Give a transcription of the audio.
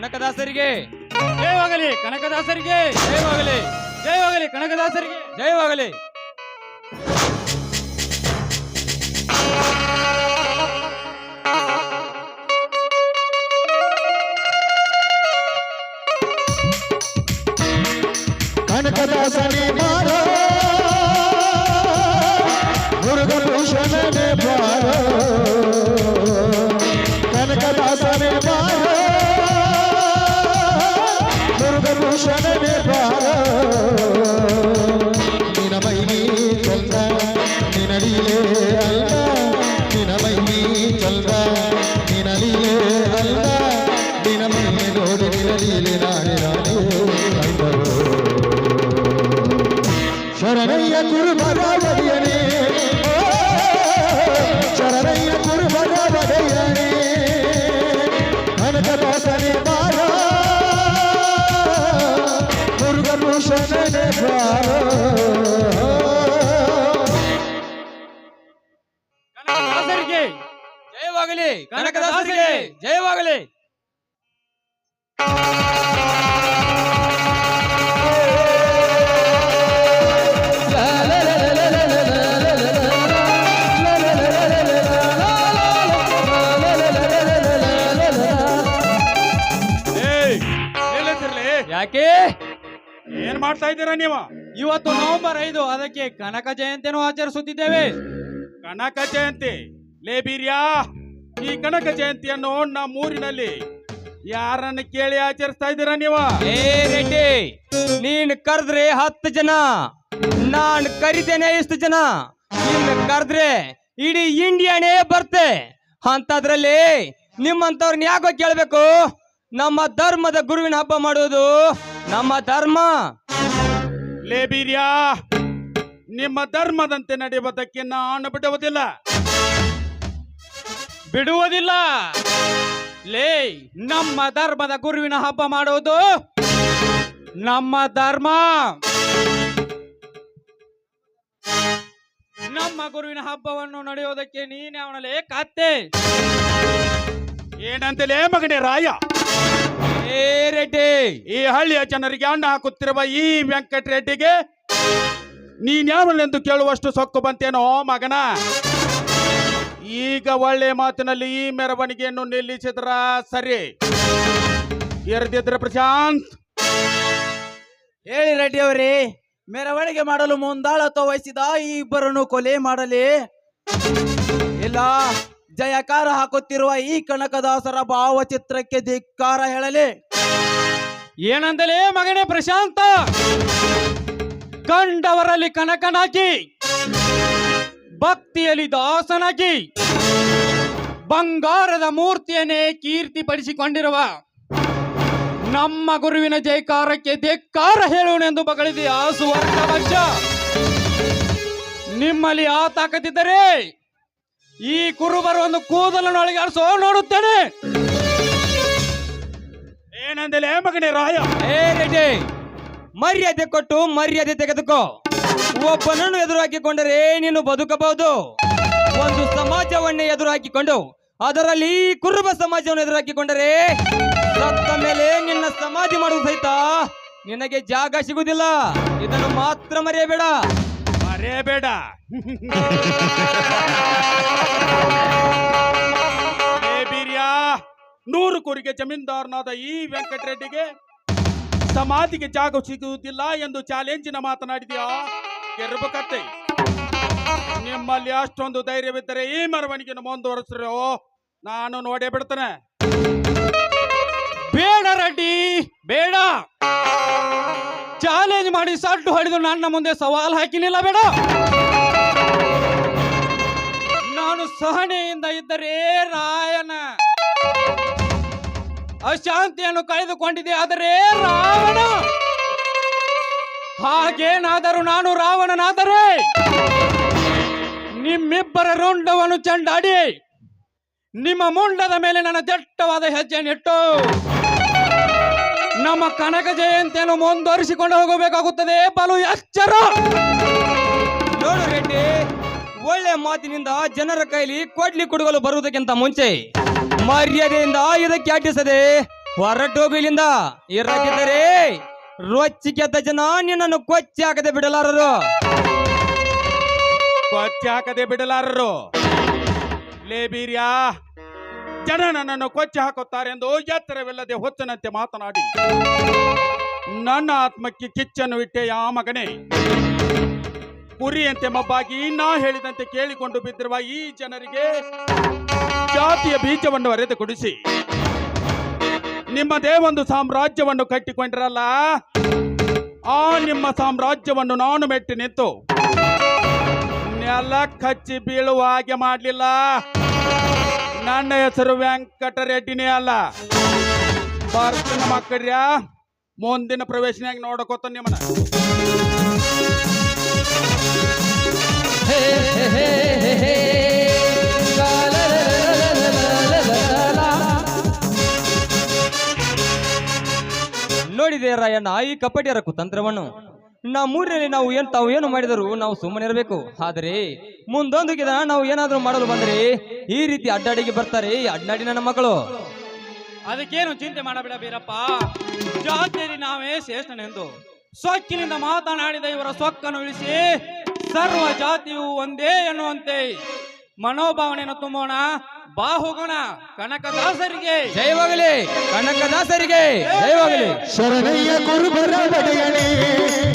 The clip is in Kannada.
ಕನಕದಾಸರಿಗೆ ಜಯವಾಗಲಿ ಕನಕದಾಸರಿಗೆ ಜಯವಾಗಲಿ ಜಯವಾಗಲಿ ಕನಕದಾಸರಿಗೆ ಜಯವಾಗಲಿ ಕನಕದಾಸನೇ ಬಾರೋ ಮುರುಘಭೂಷಣನೇ ಬಾರೋ ನಿನಡಿಲೇ ಅಲ್ಲ ನಿನ ಮೈನಿ ಚಂದ ನಿನಲಿಲೇ ಅಲ್ಲ ನಿನ ಮೈನಿ ನೋಡಿ ನಿನಲೀಲೆ ನಾಳೆ ನಾಳೆ ಅಂದರು ಶರಣಯ್ಯ ಕುರುಬರ ಒಡೆಯನೇ ಓ, ಶರಣಯ್ಯ ಕುರುಬರ ಒಡೆಯನೇ ಯಾಕೆ? ಏನ್ ಮಾಡ್ತಾ ಇದ್ದೀರಾ ನೀವು? ಇವತ್ತು ನವೆಂಬರ್ ಐದು ಅದಕ್ಕೆ ಕನಕ ಜಯಂತಿಯನ್ನು ಆಚರಿಸುತ್ತಿದ್ದೇವೆ. ಕನಕ ಜಯಂತಿ ಲೇ ಬೀರ್ಯಾ ಈ ಕನಕ ಜಯಂತಿಯನ್ನು ನಮ್ಮೂರಿನಲ್ಲಿ ಯಾರನ್ನ ಕೇಳಿ ಆಚರಿಸ್ತಾ ಇದ್ದೀರಾ ನೀವು? ಏ ರೆಡ್ಡಿ ನೀನ್ ಕರೆದ್ರೆ ಹತ್ತು ಜನ ನಾನ್ ಕರಿತೇನೆ ಇಷ್ಟು ಜನ. ನೀನ್ ಕರೆದ್ರೆ ಇಡೀ ಇಂಡಿಯಾನೇ ಬರ್ತೆ. ಅಂತದ್ರಲ್ಲಿ ನಿಮ್ಮಂತವ್ರನ್ನ ಯಾಕೋ ಕೇಳ್ಬೇಕು? ನಮ್ಮ ಧರ್ಮದ ಗುರುವಿನ ಹಬ್ಬ ಮಾಡುವುದು ನಮ್ಮ ಧರ್ಮ. ಲೇ ಬೀರ್ಯಾ, ನಿಮ್ಮ ಧರ್ಮದಂತೆ ನಡೆಯುವುದಕ್ಕೆ ನಾನು ಬಿಡುವುದಿಲ್ಲ. ಬಿಡುವುದಿಲ್ಲ. ಲೇ, ನಮ್ಮ ಧರ್ಮದ ಗುರುವಿನ ಹಬ್ಬ ಮಾಡುವುದು ನಮ್ಮ ಧರ್ಮ. ನಮ್ಮ ಗುರುವಿನ ಹಬ್ಬವನ್ನು ನಡೆಯೋದಕ್ಕೆ ನೀನೇ ಅವನಲ್ಲೇ ಕತ್ತೆ ಏನಂತಲೇ ಮಗನೇ ರಾಯ? ಏ ರೆಡ್ಡಿ, ಈ ಹಳ್ಳಿಯ ಜನರಿಗೆ ಅಣ್ಣ ಹಾಕುತ್ತಿರುವ ಈ ವೆಂಕಟರೆಡ್ಡಿಗೆ ನೀನ್ಯಾವನೆಂದು ಕೇಳುವಷ್ಟು ಸೊಕ್ಕು ಬಂತೇನೋ ಮಗನ? ಈಗ ಒಳ್ಳೆ ಮಾತಿನಲ್ಲಿ ಈ ಮೆರವಣಿಗೆಯನ್ನು ನಿಲ್ಲಿಸಿದ್ರ ಸರಿ. ಎರಡಿದ್ರೆ ಪ್ರಶಾಂತ್. ಹೇಳಿ ರೆಡ್ಡಿ ಅವರೇ, ಮೆರವಣಿಗೆ ಮಾಡಲು ಮುಂದಾಳತ್ವ ವಹಿಸಿದ ಈ ಇಬ್ಬರನ್ನು ಕೊಲೆ ಮಾಡಲಿ? ಇಲ್ಲ. ಜಯಕಾರ ಹಾಕುತ್ತಿರುವ ಈ ಕನಕದಾಸರ ಭಾವಚಿತ್ರಕ್ಕೆ ಧಿಕ್ಕಾರ ಹೇಳಲಿ. ಏನಂದಲೇ ಮಗನೇ ಪ್ರಶಾಂತ? ಕಂಡವರಲ್ಲಿ ಕನಕನಾಗಿ, ಭಕ್ತಿಯಲ್ಲಿ ದಾಸನಾಗಿ, ಬಂಗಾರದ ಮೂರ್ತಿಯನ್ನೇ ಕೀರ್ತಿಪಡಿಸಿಕೊಂಡಿರುವ ನಮ್ಮ ಗುರುವಿನ ಜಯಕಾರಕ್ಕೆ ಧಿಕ್ಕಾರ ಹೇಳುವನೆಂದು ಬಗಳಿದೆ ಸುವರ್ಣ ನಿಮ್ಮಲ್ಲಿ ಆ ತಾಕತ್ತಿದ್ದರೆ ಈ ಕುರುಬರ ಒಂದು ಕೂದಲನ್ನು ಅಳಗಾಡಿಸೋ ನೋಡುತ್ತೇನೆ. ಏನಂದಲೇ ಮಗನೇ ರಾಯ? ಏ ರೆಡ್ಡಿ ಮರ್ಯಾದೆ ಕೊಟ್ಟು ಮರ್ಯಾದೆ ತೆಗೆದುಕೋ. ಒಬ್ಬನನ್ನು ಎದುರಾಕಿಕೊಂಡರೆ ನೀನು ಬದುಕಬಹುದು. ಒಂದು ಸಮಾಜವನ್ನೇ ಎದುರಾಕಿಕೊಂಡು ಅದರಲ್ಲಿ ಕುರುಬ ಸಮಾಜವನ್ನು ಎದುರು ಹಾಕಿಕೊಂಡರೆ ಸತ್ತ ಮೇಲೆ ನಿನ್ನ ಸಮಾಧಿ ಮಾಡುವುದು ಸಹಿತ ನಿನಗೆ ಜಾಗ ಸಿಗುವುದಿಲ್ಲ. ಇದನ್ನು ಮಾತ್ರ ಮರೆಯಬೇಡ. ಮರೆಯಬೇಡ. ನೂರು ಕುರಿಗೆ ಜಮೀನ್ದಾರನಾದ ಈ ವೆಂಕಟರೆಡ್ಡಿಗೆ ಸಮಾಧಿಗೆ ಜಾಗ ಸಿಗುವುದಿಲ್ಲ ಎಂದು ಚಾಲೆಂಜಿನ ಮಾತನಾಡಿದ್ಯಾ? ಕೆರಬಕತ್ತೆ ನಿಮ್ಮಲ್ಲಿ ಅಷ್ಟೊಂದು ಧೈರ್ಯವಿದ್ದರೆ ಈ ಮೆರವಣಿಗೆನ ಮುಂದುವರೆಸ್ರೋ. ನಾನು ನೋಡೇ ಬಿಡ್ತೇನೆ. ಬೇಡ ರೆಡ್ಡಿ, ಬೇಡ. ಚಾಲೆಂಜ್ ಮಾಡಿ ಸಡ್ಡು ಹೊಡೆದು ನನ್ನ ಮುಂದೆ ಸವಾಲ್ ಹಾಕಿನಿಲ್ಲ ನಿಲ್ಲಬೇಡ. ಸಹನೆಯಿಂದ ಇದ್ದರೆ ರಾಯನ ಅಶಾಂತಿಯನ್ನು ಕಳೆದುಕೊಂಡಿದೆ, ಆದರೆ ರಾವಣ ಹಾಗೇನಾದರೂ ನಾನು ರಾವಣನಾದರೆ ನಿಮ್ಮಿಬ್ಬರ ರುಂಡವನ್ನು ಚಂಡಾಡಿ ನಿಮ್ಮ ಮುಂಡದ ಮೇಲೆ ನನ್ನ ದಟ್ಟವಾದ ಹೆಜ್ಜೆಯನ್ನಿಟ್ಟು ನಮ್ಮ ಕನಕ ಜಯಂತಿಯನ್ನು ಮುಂದುವರಿಸಿಕೊಂಡು ಹೋಗಬೇಕಾಗುತ್ತದೆ. ಬಲು ಎಚ್ಚರ. ನೋಡು ರೆಡ್ಡಿ. ಒಳ್ಳೆ ಮಾತಿನಿಂದ ಜನರ ಕೈಲಿ ಕೊಡ್ಲಿ ಕುಡುಗಲು ಬರುವುದಕ್ಕಿಂತ ಮುಂಚೆ ಮರ್ಯಾದೆಯಿಂದ ಇದಕ್ಕೆ ಅಡ್ಡಿಸದೆ ಹೊರಟೋಗು ಇರಕ್ಕಿದ್ದರೆ ರೊಚ್ಚಿಗೆದ್ದ ಜನ ನಿನ್ನನ್ನು ಕೊಚ್ಚಿ ಹಾಕದೆ ಬಿಡಲಾರರು. ಕೊಚ್ಚಿ ಹಾಕದೆ ಬಿಡಲಾರರು. ಲೇಬೀರ್ಯಾ ಜನ ನನ್ನನ್ನು ಕೊಚ್ಚಿ ಹಾಕುತ್ತಾರೆಂದು ಎತ್ತರವಿಲ್ಲದೆ ಹೊಚ್ಚನಂತೆ ಮಾತನಾಡಿ. ನನ್ನ ಆತ್ಮಕ್ಕೆ ಕಿಚ್ಚನ್ನು ಇಟ್ಟೆ ಯಾ ಮಗನೇ. ಕುರಿಯಂತೆ ಮಬ್ಬಾಗಿ ನಾ ಹೇಳಿದಂತೆ ಕೇಳಿಕೊಂಡು ಬಿದ್ದಿರುವ ಈ ಜನರಿಗೆ ಜಾತಿಯ ಬೀಜವನ್ನು ಅರೆದು ಕೊಡಿಸಿ. ನಿಮ್ಮದೇ ಒಂದು ಸಾಮ್ರಾಜ್ಯವನ್ನು ಕಟ್ಟಿಕೊಂಡಿರಲ್ಲ, ಆ ನಿಮ್ಮ ಸಾಮ್ರಾಜ್ಯವನ್ನು ನಾನು ಮೆಟ್ಟಿ ನಿಂತು ನೆಲ ಕಚ್ಚಿ ಬೀಳುವ ಹಾಗೆ ಮಾಡಲಿಲ್ಲ. ನನ್ನ ಹೆಸರು ವೆಂಕಟರೆಡ್ಡಿನೇ ಅಲ್ಲ. ಭಾರತನ ಮಕ್ಕಳ್ಯ, ಮುಂದಿನ ಪ್ರವೇಶನಾಗಿ ನೋಡಕೋತ ನಿಮ್ಮನ್ನ. ನೋಡಿದೆ ರಾಯಣ್ಣ, ಈ ಕಪಟಿಯರ ಕುತಂತ್ರವನ್ನು. ನಮ್ಮೂರಿನಲ್ಲಿ ನಾವು ಏನ್ ತಾವು ಏನು ಮಾಡಿದರೂ ನಾವು ಸುಮ್ಮನೆ ಇರಬೇಕು ಆದರೆ ಮುಂದೊಂದು ಗಿದ ನಾವು ಏನಾದರೂ ಮಾಡಲು ಬಂದ್ರೆ ಈ ರೀತಿ ಅಡ್ಡಾಡಿಗೆ ಬರ್ತಾರೆ ಅಡ್ಡಾಡಿ ನನ್ನ ಮಕ್ಕಳು. ಅದಕ್ಕೇನು ಚಿಂತೆ ಮಾಡಬೇಡ ಬೀರಪ್ಪ ಜಾತಿಯಲ್ಲಿ ನಾವೇ ಶ್ರೇಷ್ಠನೆಂದು ಸೊಕ್ಕಿನಿಂದ ಮಾತನಾಡಿದ ಇವರ ಸೊಕ್ಕನ್ನು ಇಳಿಸಿ ಸರ್ವ ಜಾತಿಯು ಒಂದೇ ಎನ್ನುವಂತೆ ಮನೋಭಾವನೆಯನ್ನು ತುಂಬೋಣ. ಬಾಹುಗುಣ ಕನಕದಾಸರಿಗೆ. ಜೈವಾಗಲಿ ಕನಕದಾಸರಿಗೆ. ಜೈವಾಗಲಿ ಶರಣಯ್ಯ ಗುರುಬರ ಒಡೆಯಣೆ